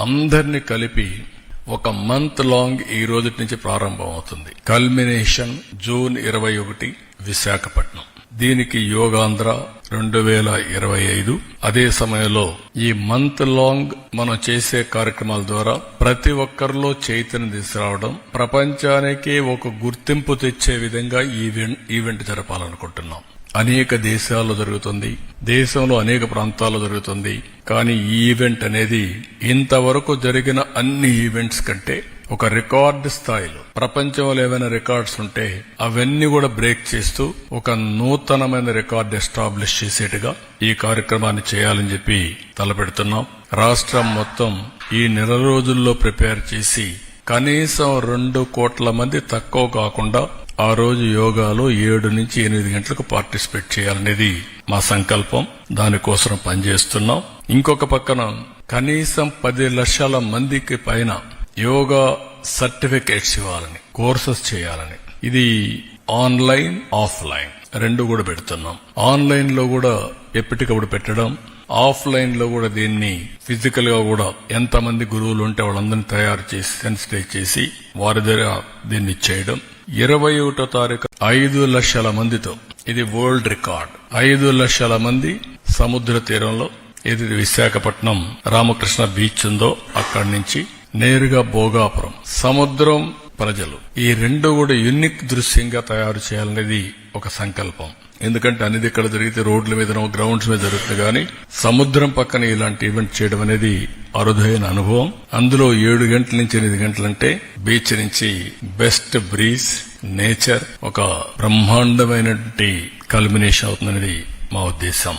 అందరిని కలిపి ఒక మంత్ లాంగ్ ఈ రోజు నుంచి ప్రారంభం అవుతుంది కల్మినేషన్ జూన్ ఇరవై ఒకటి విశాఖపట్నం. దీనికి యోగాంధ్ర రెండు వేల ఇరవై ఐదు. అదే సమయంలో ఈ మంత్ లాంగ్ మనం చేసే కార్యక్రమాల ద్వారా ప్రతి ఒక్కరిలో చైతన్యం తీసుకురావడం ప్రపంచానికి ఒక గుర్తింపు తెచ్చే విధంగా ఈవెంట్ ఈవెంట్ జరపాలనుకుంటున్నాం. అనేక దేశాల్లో జరుగుతుంది. దేశంలో అనేక ప్రాంతాల్లో జరుగుతుంది. కానీ ఈ ఈవెంట్ అనేది ఇంతవరకు జరిగిన అన్ని ఈవెంట్స్ కంటే ఒక రికార్డు స్థాయిలో ప్రపంచంలో ఏవైనా రికార్డ్స్ ఉంటే అవన్నీ కూడా బ్రేక్ చేస్తూ ఒక నూతనమైన రికార్డు ఎస్టాబ్లిష్ చేసేట్టుగా ఈ కార్యక్రమాన్ని చేయాలని చెప్పి తలపెడుతున్నాం. రాష్ట్రం మొత్తం ఈ నెల రోజుల్లో ప్రిపేర్ చేసి కనీసం రెండు కోట్ల మంది తక్కువ కాకుండా ఆ రోజు యోగాలో ఏడు నుంచి ఎనిమిది గంటలకు పార్టిసిపేట్ చేయాలనేది మా సంకల్పం. దానికోసం పనిచేస్తున్నాం. ఇంకొక పక్కన కనీసం పది లక్షల మందికి పైన యోగా సర్టిఫికేట్స్ ఇవ్వాలని కోర్సెస్ చేయాలని. ఇది ఆన్లైన్ ఆఫ్లైన్. రెండు కూడా పెడుతున్నాం. ఆన్లైన్లో కూడా ఎప్పటికప్పుడు పెట్టడం ఆఫ్లైన్లో కూడా దీన్ని ఫిజికల్గా కూడా ఎంతమంది గురువులు ఉంటే వాళ్ళందరినీ తయారు చేసి సెన్సిటైజ్ చేసి వారి దగ్గర దీన్ని చేయడం ఇరవై ఒకటో తారీఖు ఐదు లక్షల మందితో ఇది వరల్డ్ రికార్డ్. ఐదు లక్షల మంది సముద్ర తీరంలో ఇది విశాఖపట్నం రామకృష్ణ బీచ్ ఉందో అక్కడి నుంచి నేరుగా భోగాపురం. సముద్రం ప్రజలు. ఈ రెండు కూడా యూనిక్ దృశ్యంగా తయారు చేయాలనేది ఒక సంకల్పం. ఎందుకంటే అనేది ఇక్కడ జరిగితే రోడ్ల మీద గ్రౌండ్స్ మీద జరుగుతుంది కానీ సముద్రం పక్కన ఇలాంటి ఈవెంట్ చేయడం అనేది అరుదైన అనుభవం. అందులో ఏడు గంటల నుంచి ఎనిమిది గంటలంటే బీచ్ నుంచి బెస్ట్ బ్రీజ్ నేచర్ ఒక బ్రహ్మాండమైనటువంటి కల్మినేషన్ అవుతుందనేది మా ఉద్దేశం.